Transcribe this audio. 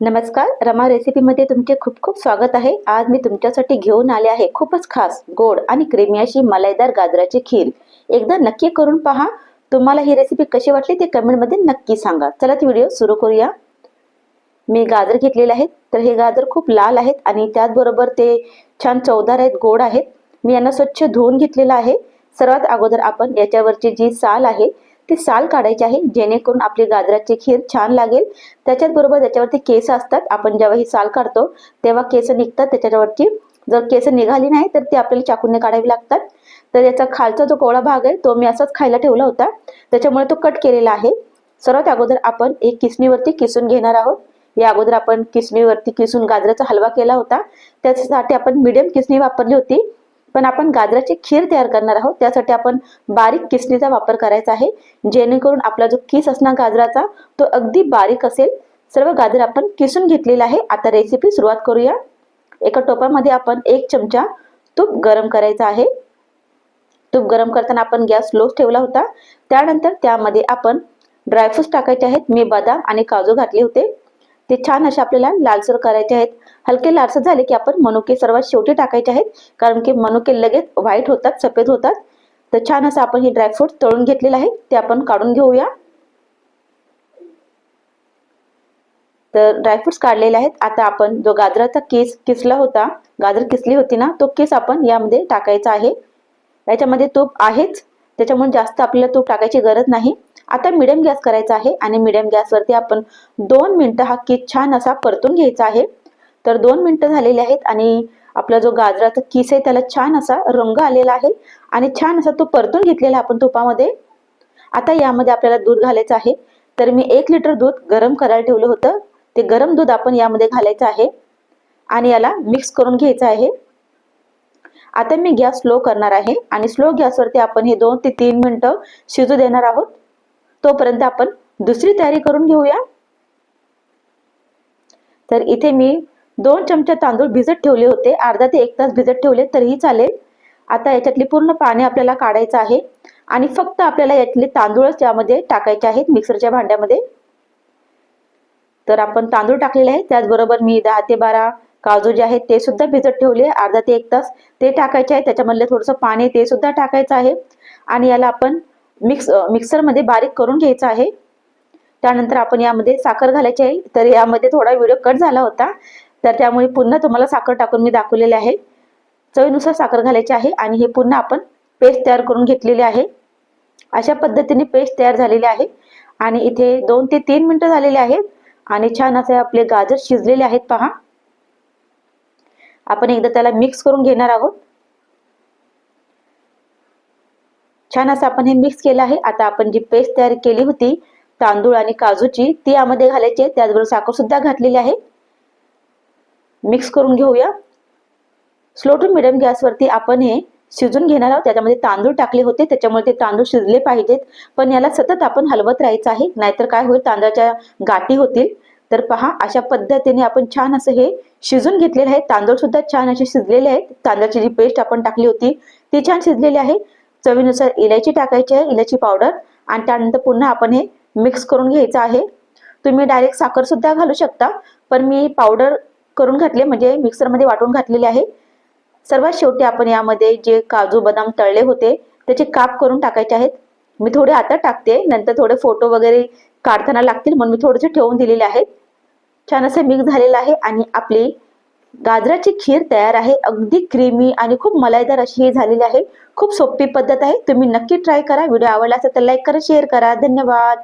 नमस्कार रमा रेसिपीमध्ये तुमचे खूप खूप स्वागत आहे. आज मी तुमच्यासाठी घेऊन आले आहे खूपच खास गोड आणि क्रीमी अशी मलाईदार गाजराची खीर. एकदा नक्की करून पहा. तुम्हाला ही रेसिपी कशी वाटली ते कमेंटमध्ये नक्की सांगा. चला ती व्हिडिओ सुरू करूया. मी गाजर घेतलेले आहेत. तर हे गाजर खूप लाल आहेत आणि त्याचबरोबर ते छान चवदार आहेत गोड आहेत. मी यांना स्वच्छ धुवून घेतलेलं आहे. सर्वात अगोदर आपण याच्यावरची जी साल आहे ती साल काढायची आहे जेणेकरून आपली गाजराची खीर छान लागेल. त्याच्याच बरोबर त्याच्यावरती केस असतात आपण जेव्हा ही साल काढतो तेव्हा केस निघतात त्याच्यावरची जर केस निघाली नाही तर ती आपल्याला चाकूने काढावी लागतात. तर याचा खालचा जो कोवळा भाग आहे तो मी असाच खायला ठेवला होता. त्याच्यामुळे तो कट केलेला आहे. सर्वात अगोदर आपण एक किसणीवरती किसून घेणार आहोत. या अगोदर आपण किसणीवरती किसून गाजराचा हलवा केला होता. त्याच्यासाठी आपण मिडियम किसणी वापरली होती. पण आपण गाजराची खीर तयार करणार आहोत. त्यासाठी आपण बारीक किसणीचा वापर करायचा आहे. जेणेकरून आपला जो किस असणार गाजराचा तो अगदी बारीक असेल. सर्व गाजर आपण किसून घेतलेला आहे. आता रेसिपी सुरुवात करूया. एका टोपामध्ये आपण एक चमचा तूप गरम करायचा आहे. तूप गरम करताना आपण गॅस स्लो ठेवला होता. त्यानंतर त्यामध्ये आपण ड्रायफ्रूट्स टाकायचे आहेत. मी बदाम आणि काजू घातले होते. ते छान असे आपल्याला लालसर करायचे आहेत. हलके लालसर झाले की आपण मनुके सर्वात शेवटी टाकायचे आहेत. कारण की मनुके लगेच व्हाईट होतात सफेद होतात. तर छान असं आपण हे ड्रायफ्रूट तळून घेतलेलं आहे. ते आपण काढून घेऊया. तर ड्रायफ्रुट्स काढलेले आहेत. आता आपण जो गाजराचा केस किसला होता गाजर किसली होती ना तो केस आपण यामध्ये टाकायचा आहे. याच्यामध्ये तूप आहेच. त्याच्यामुळे जास्त आपल्याला तूप टाकायची गरज नाही. आता मिडियम गॅस करायचा आहे आणि मिडियम गॅसवरती आपण दोन मिनिटं हा केक छान असा परतून घ्यायचा आहे. तर दोन मिनटं झालेली आहेत आणि आपला जो गाजराचा किस आहे त्याला छान असा रंग आलेला आहे आणि छान असा तो परतून घेतलेला आपण तुपामध्ये. आता यामध्ये आपल्याला दूध घालायचं आहे. तर मी एक लिटर दूध गरम करायला ठेवलं होतं. ते गरम दूध आपण यामध्ये घालायचं आहे आणि याला मिक्स करून घ्यायचं आहे. आता मी गॅस स्लो करणार आहे आणि स्लो गॅसवरती आपण हे दोन ते तीन मिनिटं शिजू देणार आहोत. तोपर्यंत आपण दुसरी तयारी करून घेऊया. तर इथे मी दोन चमचे तांदूळ भिजत ठेवले होते. अर्धा ते एक तास भिजत ठेवले तरीही चालेल. आता याच्यातली पूर्ण पाणी आपल्याला काढायचं आहे आणि फक्त आपल्याला यातले तांदूळच यामध्ये टाकायचे आहेत मिक्सरच्या भांड्यामध्ये. तर आपण तांदूळ टाकलेले आहे त्याचबरोबर मी दहा ते बारा काजू जे आहेत ते सुद्धा भिजत ठेवले. अर्धा ते एक तास ते टाकायचे आहे. त्याच्यामधलं थोडंसं पाणी ते सुद्धा टाकायचं आहे. आणि याला आपण मिक्स मिक्सरमध्ये बारीक करून घ्यायचं आहे. त्यानंतर आपण यामध्ये साखर घालायची आहे. तर यामध्ये थोडा व्हिडिओ कट झाला होता. तर त्यामुळे पुन्हा तुम्हाला साखर टाकून मी दाखवलेले आहे. चवीनुसार साखर घालायची आहे आणि हे पुन्हा आपण पेस्ट तयार करून घेतलेली आहे. अशा पद्धतीने पेस्ट तयार झालेली आहे. आणि इथे दोन ते तीन मिनटं झालेले आहेत. आणि छान असे आपले गाजर शिजलेले आहेत पहा. आपण एकदा त्याला मिक्स करून घेणार आहोत. छान असं आपण हे मिक्स केलं आहे. आता आपण जी पेस्ट तयार केली होती तांदूळ आणि काजूची ती यामध्ये घालायची आहे. त्याचबरोबर साखर सुद्धा घातलेली आहे. मिक्स करून घेऊया. स्लो टू मिडियम गॅसवरती आपण हे शिजून घेणार आहोत. त्याच्यामध्ये तांदूळ टाकले होते. त्याच्यामुळे ते तांदूळ शिजले पाहिजेत. पण याला सतत आपण हलवत राहायचं आहे. नाहीतर काय होईल? तांदळाच्या गाठी होतील. तर पहा अशा पद्धतीने आपण छान असं हे शिजून घेतलेले आहे. तांदूळ सुद्धा छान असे शिजलेले आहेत. तांदळाची जी पेस्ट आपण टाकली होती ती छान शिजलेली आहे. चवीनुसार इलायची टाकायची आहे इलायची पावडर आणि त्यानंतर पुन्हा आपण हे मिक्स करून घ्यायचं आहे. तुम्ही डायरेक्ट साखर सुद्धा घालू शकता पण मी पावडर करून घातले म्हणजे मिक्सरमध्ये वाटून घातलेले आहे. सर्वात शेवटी आपण यामध्ये जे काजू बदाम तळले होते त्याचे काप करून टाकायचे आहेत. मी थोडे आता टाकते नंतर थोडे फोटो वगैरे काढताना लागतील म्हणून मी थोडेसे ठेवून दिलेले आहेत. छान असं मिक्स झालेलं आहे आणि आपली गाजराची खीर तयार आहे. अगदी क्रीमी आणि खूप मलाईदार अशी ही झालेली आहे. खूप सोपी पद्धत आहे. तुम्ही नक्की ट्राय करा. व्हिडिओ आवडला असेल तर लाईक करा शेअर करा. धन्यवाद.